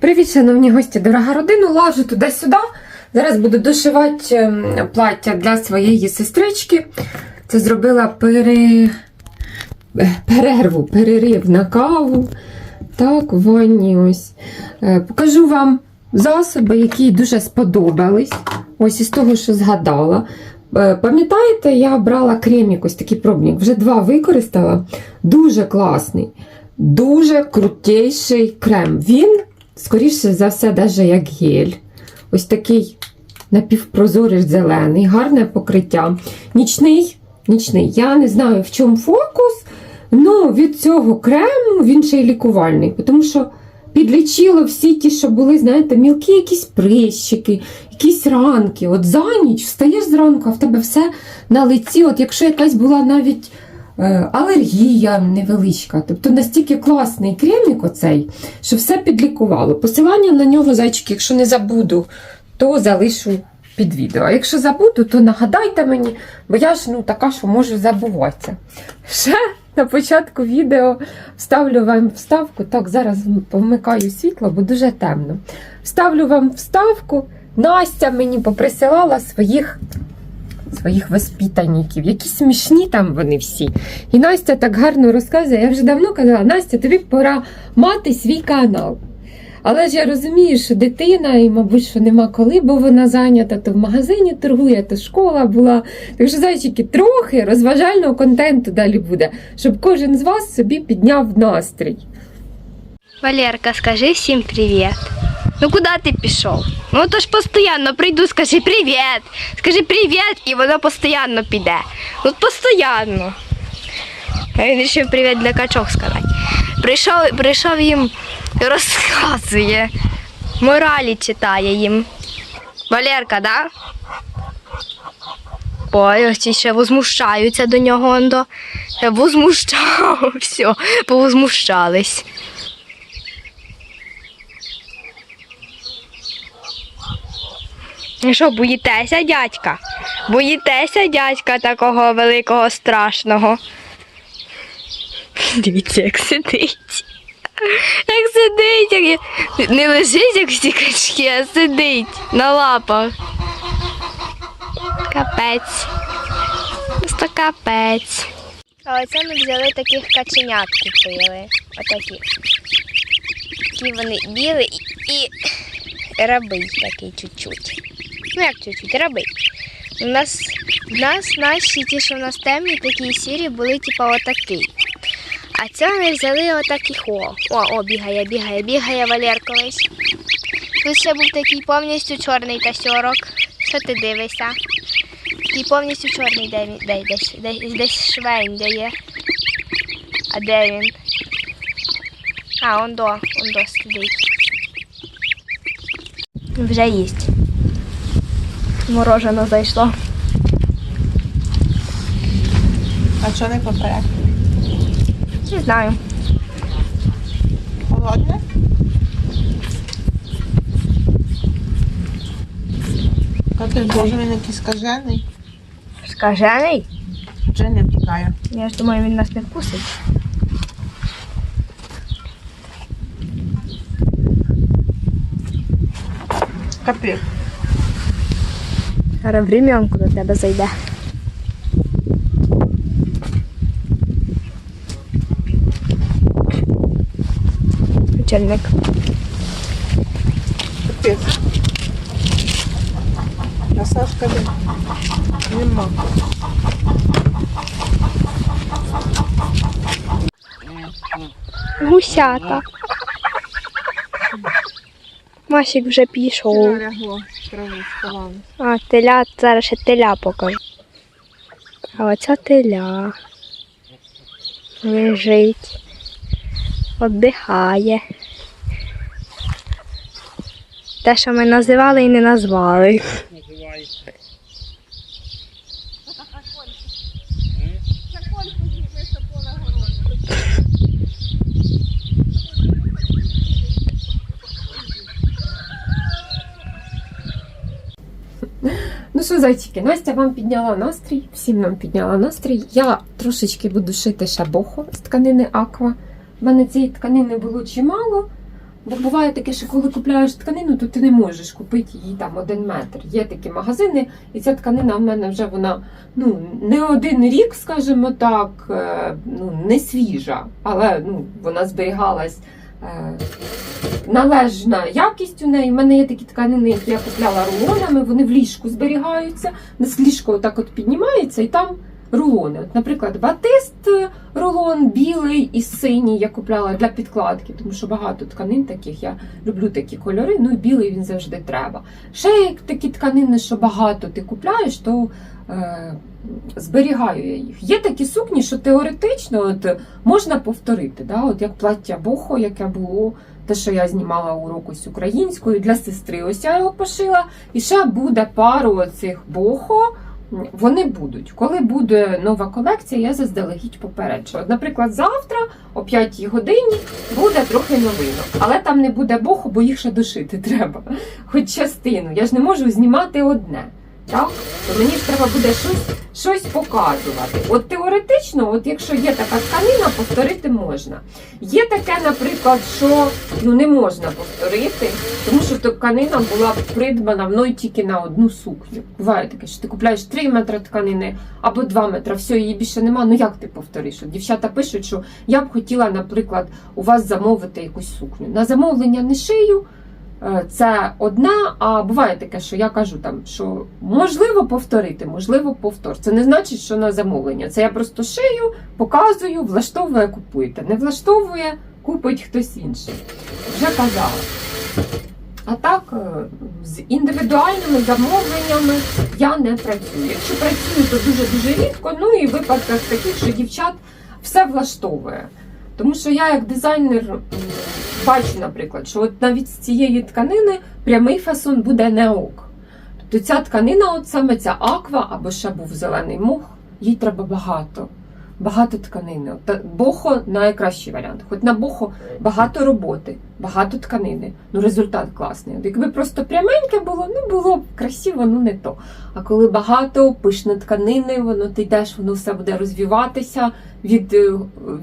Привіт, шановні гості, дорога родина, лажу туди-сюди. Зараз буду дошивати ем, плаття для своєї сестрички. Це зробила пере... е, перерву, перерив на каву. Так, ванні ось. Е, Покажу вам засоби, які дуже сподобались. Ось із того, що згадала. Е, Пам'ятаєте, я брала кремік, ось такий пробник. Вже два використала. Дуже класний. Дуже крутейший крем. Він, скоріше за все, навіть як гель. Ось такий напівпрозорий зелений, гарне покриття. Нічний, нічний. Я не знаю, в чому фокус. Ну, від цього крему він ще й лікувальний, тому що підлічило всі ті, що були, знаєте, мілкі якісь прищики, якісь ранки. От за ніч встаєш зранку, а в тебе все на лиці. От якщо якась була навіть алергія невеличка, тобто настільки класний кремік оцей, що все підлікувало. Посилання на нього, зайчики, якщо не забуду, то залишу під відео. А якщо забуду, то нагадайте мені, бо я ж ну, така, що можу забуватися. Ще на початку відео вставлю вам вставку. Так, зараз помикаю світло, бо дуже темно. Вставлю вам вставку. Настя мені поприсилала своїх. Своїх воспитанників, які смішні там вони всі. І Настя так гарно розказує. Я вже давно казала, Настя, тобі пора мати свій канал. Але ж я розумію, що дитина, і, мабуть, що нема коли, бо вона зайнята, то в магазині торгує, то школа була. Так що, зайчики, трохи розважального контенту далі буде, щоб кожен з вас собі підняв настрій. Валерка, скажи всім привіт. Ну куди ти пішов? Ну то ж постійно прийду, скажи привіт. Скажи привіт, і воно постійно піде. Ну постійно. Він ще привіт для качок сказати. Прийшов, прийшов їм розказує. Моралі читає їм. Валерка, да? Ой, ось ще возмущаються до нього. Возмущав. Все, повозмущались. Що, боїтеся, дядька? Боїтеся дядька такого великого страшного? Дивіться, як сидить. Як сидить, як не лежить, як всі качки, а сидить на лапах. Капець. Просто капець. А оце ми взяли таких каченят купили. Отакі. Такі вони білі і, і рабий такий чуть-чуть. Ну як. У нас, в нас наші, ті, що в нас темні, такі сірі, були типу отакі. А це ми взяли отаких о. О, о, бігає, бігає, бігає Валерковись. Тут ще був такий повністю чорний тасьорок. Що ти дивишся? Такий повністю чорний, де де, десь, десь, десь швень, де є. А де він? А, он до, он до сидить. Вже їсть. Морожено зайшло. А що не поперек? Не знаю. Холодне? Та ти ж він якийсь скажений. Скажений? Вже не втікає. Я ж думаю, він нас не вкусить. Капець. Зараз врем'янку до тебе зайде. Печельник. Капець. А Сашка? Нема. Гусята. Масік вже пішов. А, теля, зараз ще теля покажу. А оця теля. Лежить. Отдихає. Те, що ми називали і не назвали. Ну що, зайчики, Настя вам підняла настрій, всім нам підняла настрій. Я трошечки буду шити шабоху з тканини Аква. У мене цієї тканини було чимало, Бо буває таке, що коли купляєш тканину, то ти не можеш купити її там один метр. Є такі магазини, і ця тканина в мене вже вона ну, не один рік, скажімо так, е, ну, не свіжа, але ну, вона зберігалась. Е, Належна якість у неї. У мене є такі тканини, які я купляла рулонами, вони в ліжку зберігаються. Ліжко отак от піднімається і там рулони. От, наприклад, батист е, рулон білий і синій я купляла для підкладки, тому що багато тканин таких. Я люблю такі кольори, ну і білий він завжди треба. Ще як такі тканини, що багато ти купляєш, то е, зберігаю я їх. Є такі сукні, що теоретично от, можна повторити. Да? От як плаття бохо, яке було. Те, що я знімала урок ось українською для сестри, ось я його пошила. І ще буде пару оцих бохо. Вони будуть. Коли буде нова колекція, я заздалегідь попереджу. От, наприклад, завтра о 5 годині буде трохи новинок, але там не буде боху, бо їх ще дошити треба. Хоч частину. Я ж не можу знімати одне. Так? То мені ж треба буде щось, щось показувати. От теоретично, от якщо є така тканина, повторити можна. Є таке, наприклад, що ну не можна повторити, тому що тканина була придбана мною тільки на одну сукню. Буває таке, що ти купляєш 3 метри тканини або 2 метри, все, її більше нема. Ну як ти повториш? От дівчата пишуть, що я б хотіла, наприклад, у вас замовити якусь сукню. На замовлення не шию. Е, Це одна, а буває таке, що я кажу там, що можливо повторити, можливо, повтор. Це не значить, що на замовлення. Це я просто шию, показую, влаштовує, купуєте. Не влаштовує, купить хтось інший. Вже казала. А так, е, з індивідуальними замовленнями я не працюю. Якщо працюю, то дуже-дуже рідко. Ну і в випадках таких, що дівчат все влаштовує. Тому що я, як дизайнер, бачу, наприклад, що от навіть з цієї тканини прямий фасон буде не ок. Тобто ця тканина, от саме ця аква, або ще був зелений мох, їй треба багато. Багато тканини. Та- бохо найкращий варіант. Хоч на бохо багато роботи, багато тканини. Ну результат класний. Якби просто пряменьке було, ну було б красиво, ну не то. А коли багато пишне тканини, воно ти йдеш, воно все буде розвиватися від, е,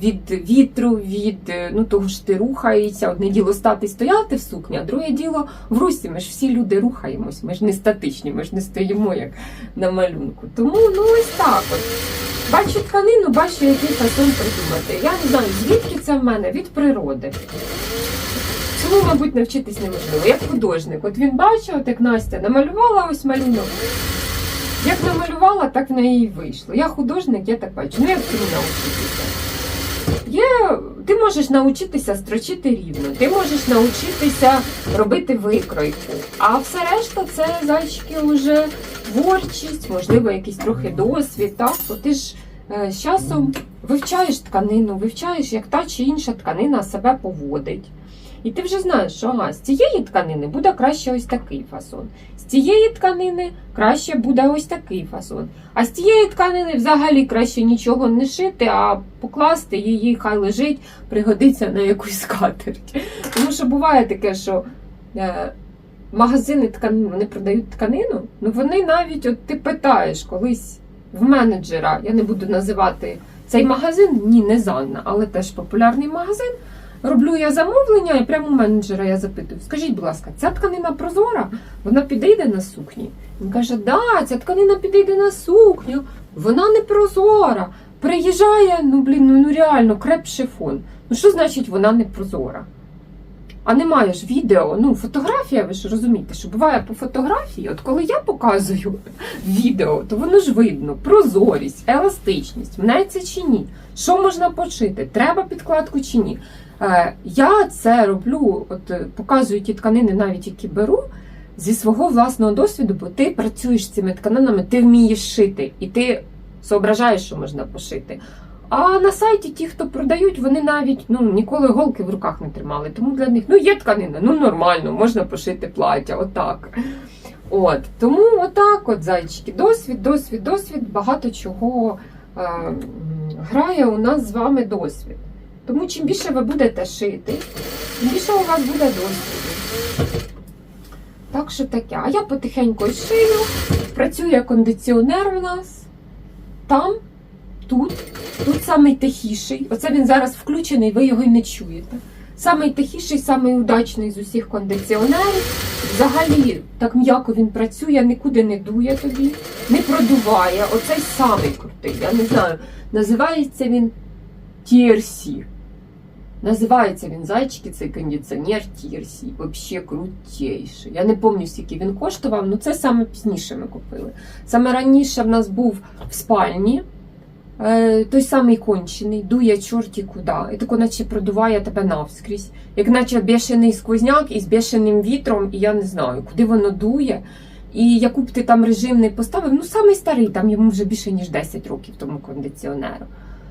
від вітру, від е, ну того ж ти рухається. Одне діло стати стояти в сукні, а друге діло в русі. Ми ж всі люди рухаємось. Ми ж не статичні, ми ж не стоїмо як на малюнку. Тому ну ось так от. Бачу тканину, бачу, який фасон придумати. Я не знаю, звідки це в мене, від природи. Чому, мабуть, навчитись неможливо. Як художник. От він бачив, от як Настя намалювала ось малюнок. Як намалювала, так в неї і вийшло. Я художник, я так бачу. Ну як цьому навчитися? Є, ти можеш навчитися строчити рівно, ти можеш навчитися робити викройку. А все решта це зайчики вже творчість, можливо, якийсь трохи досвід. Так? Бо ти ж е, з часом вивчаєш тканину, вивчаєш, як та чи інша тканина себе поводить. І ти вже знаєш, що ага, з цієї тканини буде краще ось такий фасон. З цієї тканини краще буде ось такий фасон. А з цієї тканини взагалі краще нічого не шити, а покласти її, хай лежить, пригодиться на якусь скатерть. Тому що буває таке, що е, магазини тканин вони продають тканину, ну вони навіть, от ти питаєш колись в менеджера, я не буду називати цей магазин, ні, не Занна, але теж популярний магазин. Роблю я замовлення, і прямо у менеджера я запитую: скажіть, будь ласка, ця тканина прозора, вона підійде на сукні? Він каже, да, ця тканина підійде на сукню, вона не прозора. Приїжджає, ну блін, ну, ну реально, креп шифон. Ну що значить вона не прозора? А немає ж відео, ну фотографія, ви ж розумієте, що буває по фотографії, от коли я показую відео, то воно ж видно, прозорість, еластичність, мнеться чи ні, що можна почити, треба підкладку чи ні. Е, я це роблю, от е, показую ті тканини, навіть які беру, зі свого власного досвіду, бо ти працюєш з цими тканинами, ти вмієш шити, і ти зображаєш, що можна пошити. А на сайті ті, хто продають, вони навіть ну, ніколи голки в руках не тримали. Тому для них ну є тканина, ну нормально, можна пошити плаття, отак. От тому отак, от зайчики, досвід, досвід, досвід, багато чого е, грає у нас з вами досвід. Тому чим більше ви будете шити, тим більше у вас буде досвіду. Так що таке. А я потихеньку шию, працює кондиціонер у нас. Там, тут, тут самий тихіший. Оце він зараз включений, ви його й не чуєте. Самий тихіший, самий удачний з усіх кондиціонерів. Взагалі, так м'яко він працює, нікуди не дує тобі, не продуває. Оцей самий крутий. Я не знаю. Називається він TRC. Називається він зайчики, цей кондиціонер TRC. Взагалі крутіший. Я не пам'ятаю, скільки він коштував, але це саме пізніше ми купили. Саме раніше в нас був в спальні. Е, той самий кончений, дує чорті куди. І тако наче продуває тебе навскрізь. Як наче бешений сквозняк із бешеним вітром, і я не знаю, куди воно дує. І яку б ти там режим не поставив, ну самий старий, там йому вже більше ніж 10 років тому кондиціонеру,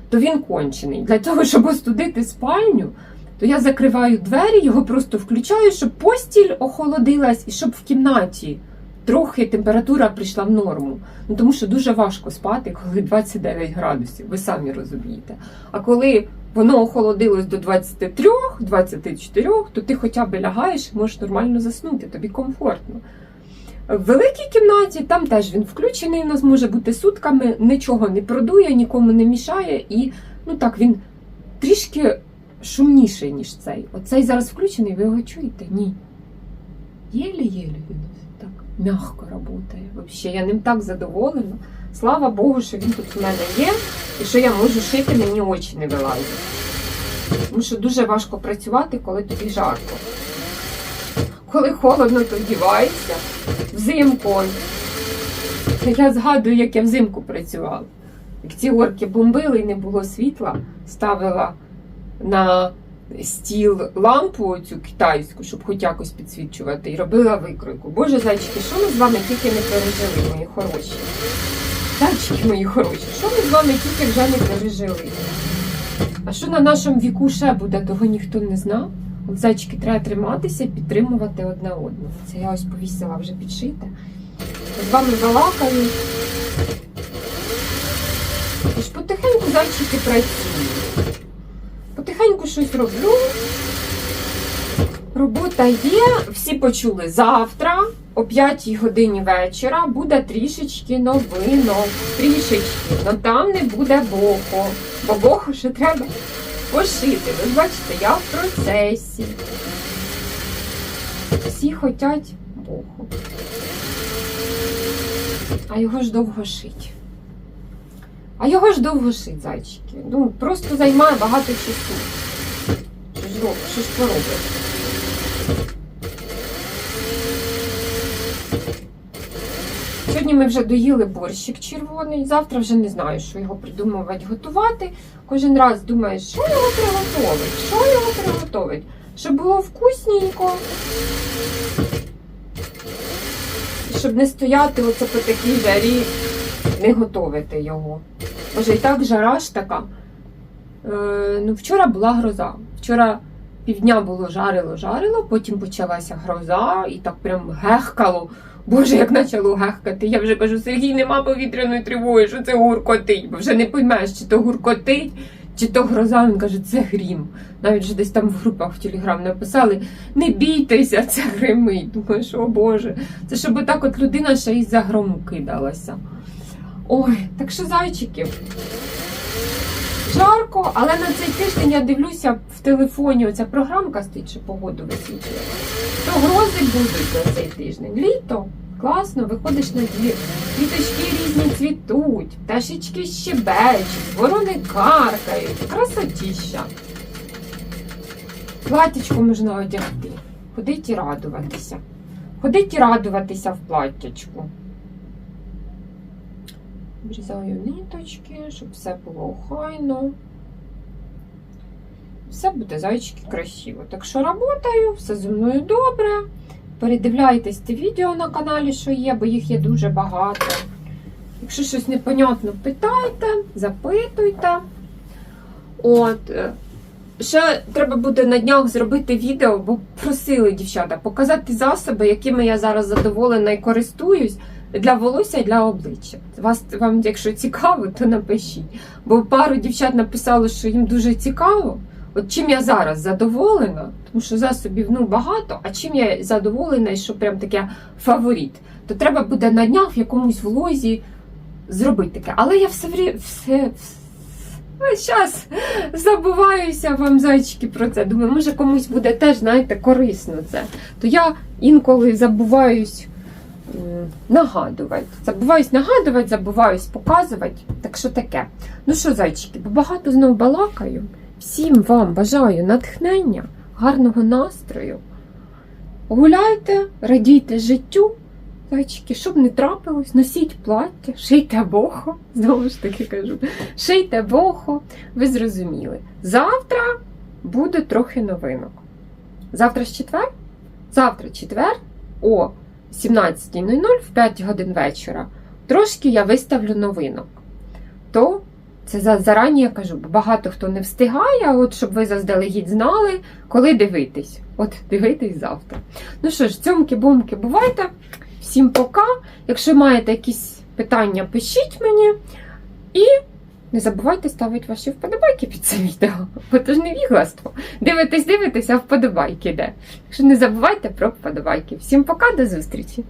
то він кончений. Для того, щоб остудити спальню, то я закриваю двері, його просто включаю, щоб постіль охолодилась і щоб в кімнаті трохи температура прийшла в норму. Ну тому що дуже важко спати, коли 29 градусів, ви самі розумієте. А коли воно охолодилось до 23, 24, то ти хоча б лягаєш і можеш нормально заснути, тобі комфортно. В великій кімнаті там теж він включений, у нас може бути сутками, нічого не продує, нікому не мішає, і ну так він трішки шумніший, ніж цей. Оцей зараз включений, ви його чуєте? Ні. Єлі-єлі він так м'яко працює. Взагалі, я ним так задоволена. Слава Богу, що він тут у мене є, і що я можу шити, мені очі не вилазять. Тому що дуже важко працювати, коли тобі жарко. Коли холодно, то вдіваєшся взимку. Я згадую, як я взимку працювала. Як ці орки бомбили і не було світла, ставила на стіл лампу цю китайську, щоб хоч якось підсвічувати, і робила викройку. Боже зайчики, що ми з вами тільки не пережили, мої хороші? Зайчики мої хороші, що ми з вами тільки вже не пережили? А що на нашому віку ще буде, того ніхто не знав. Зайчики треба триматися і підтримувати одне одного. Це я ось повісила вже підшите. З вами балакаю. Тож потихеньку зайчики працюють. Потихеньку щось роблю. Робота є, всі почули завтра о 5 годині вечора буде трішечки новинок. Трішечки. Но там не буде бохо. Бо бохо ще треба пошити. Ви бачите, я в процесі. Всі хочуть боху. А його ж довго шить. А його ж довго шить, зайчики. Ну, просто займає багато часу. Що ж, роб- що ж поробиш? Сьогодні ми вже доїли борщик червоний. Завтра вже не знаю, що його придумувати готувати. Кожен раз думаєш, що його приготовить, що його приготовить, щоб було вкусненько. Щоб не стояти оце по такій жарі, не готовити його. Боже, і так жара ж така. Е, ну, вчора була гроза. Вчора півдня було жарило-жарило, потім почалася гроза і так прям гехкало. Боже, як почало гехкати. Я вже кажу, Сергій, нема повітряної тривоги, що це гуркотить. Бо вже не поймеш, чи то гуркотить, чи то гроза. Він каже, це грім. Навіть вже десь там в групах в Телеграм написали: не бійтеся, це гримить. Думаєш, о Боже, це щоб так от людина ще із за грому кидалася. Ой, так що зайчики. Жарко, але на цей тиждень я дивлюся в телефоні. Оця програмка стоїть, що погоду висвітлює. То грози будуть на цей тиждень. Літо. Класно, виходиш на двір. Квіточки різні цвітуть, пташечки щебечуть, ворони каркають. Красотіща. Платічко можна одягти. Ходить і радуватися. Ходить і радуватися в платтячку. Обрізаю ниточки, щоб все було охайно. Все буде зайчики красиво. Так що работаю, все зі мною добре. Передивляйтесь ті відео на каналі, що є, бо їх є дуже багато. Якщо щось непонятно, питайте, запитуйте. От. е, Ще треба буде на днях зробити відео, бо просили дівчата показати засоби, якими я зараз задоволена і користуюсь для волосся і для обличчя. Вас вам, якщо цікаво, то напишіть. Бо пару дівчат написало, що їм дуже цікаво. От чим я зараз задоволена, тому що засобів ну багато, а чим я задоволена, що прям таке фаворит, то треба буде на днях в якомусь влозі зробити таке. Але я все, все, час забуваюся вам, зайчики, про це. Думаю, може комусь буде теж, знаєте, корисно це. То я інколи забуваюсь нагадувати. Забуваюсь нагадувати, забуваюсь показувати. Так що таке? Ну що, зайчики, бо багато знов балакаю. Всім вам бажаю натхнення, гарного настрою. Гуляйте, радійте життю. Зайчики, щоб не трапилось, носіть плаття, шийте бохо, знову ж таки кажу, шийте бохо, ви зрозуміли. Завтра буде трохи новинок. Завтра ж четвер? Завтра четвер о 17.00 в 5 годин вечора. Трошки я виставлю новинок. То це зарані я кажу, бо багато хто не встигає, от щоб ви заздалегідь знали, коли дивитись. От дивитись завтра. Ну що ж, цьомки-бомки, бувайте. Всім пока. Якщо маєте якісь питання, пишіть мені. І не забувайте ставити ваші вподобайки під це відео, бо це ж не вігластво. Дивитесь, дивитесь, а вподобайки де. Так що не забувайте про вподобайки. Всім пока, до зустрічі!